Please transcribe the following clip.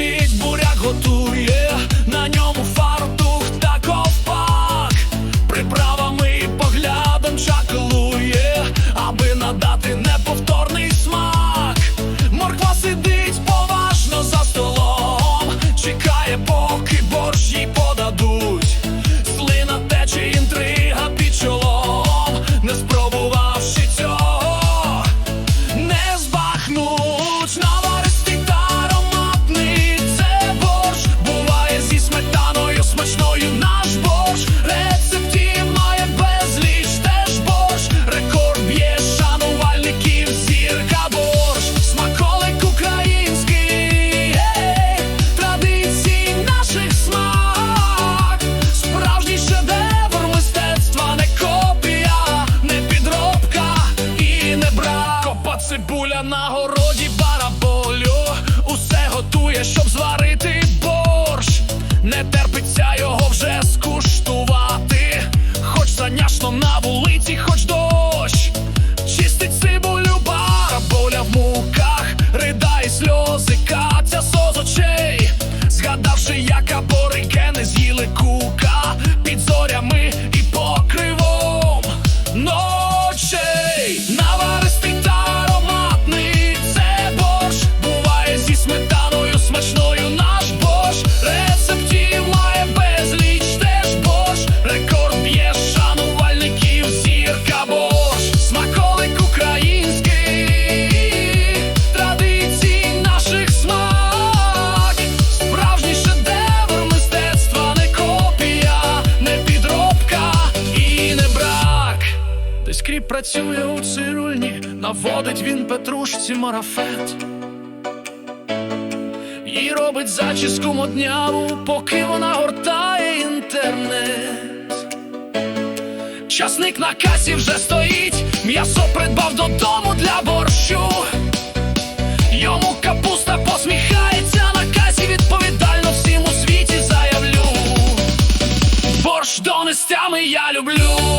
Pitbull. нагорода. Кріп працює у цирульні, наводить він петрушці марафет. І робить зачіску модняву, поки вона гортає інтернет. Часник на касі вже стоїть, м'ясо придбав додому для борщу. Йому капуста посміхається на касі відповідально всім у світі заявлю. Борщ донестями я люблю.